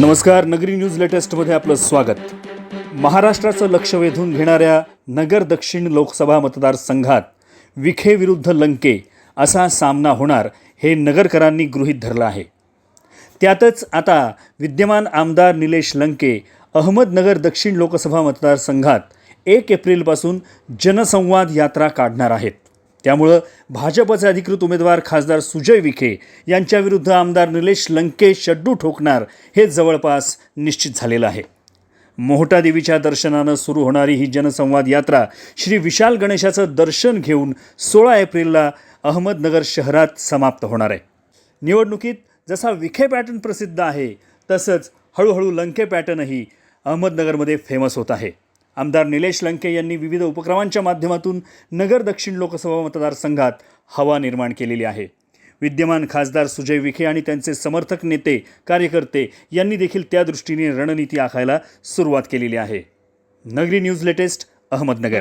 नमस्कार नगरी न्यूज लेटेस्टमध्ये आपलं स्वागत. महाराष्ट्राचं लक्ष वेधून घेणाऱ्या नगर दक्षिण लोकसभा मतदारसंघात विखे विरुद्ध लंके असा सामना होणार हे नगरकरांनी गृहीत धरलं आहे. त्यातच आता विद्यमान आमदार निलेश लंके अहमदनगर दक्षिण लोकसभा मतदारसंघात एक एप्रिलपासून जनसंवाद यात्रा काढणार आहेत. त्यामुळं भाजपचे अधिकृत उमेदवार खासदार सुजय विखे यांच्याविरुद्ध आमदार निलेश लंके शड्डू ठोकणार हे जवळपास निश्चित झालेलं आहे. मोहटा देवीच्या दर्शनानं सुरू होणारी ही जनसंवाद यात्रा श्री विशाल गणेशाचं दर्शन घेऊन सोळा एप्रिलला अहमदनगर शहरात समाप्त होणार आहे. निवडणुकीत जसा विखे पॅटर्न प्रसिद्ध आहे तसंच हळूहळू लंके पॅटर्नही अहमदनगरमध्ये फेमस होत आहे. आमदार निलेश लंके यांनी विविध उपक्रमांच्या माध्यमातून नगर दक्षिण लोकसभा मतदारसंघात हवा निर्माण केलेली आहे. विद्यमान खासदार सुजय विखे आणि त्यांचे समर्थक नेते कार्यकर्ते यांनी देखील त्या दृष्टीने रणनीती आखायला सुरुवात केलेली आहे. नगरी न्यूज लेटेस्ट अहमदनगर.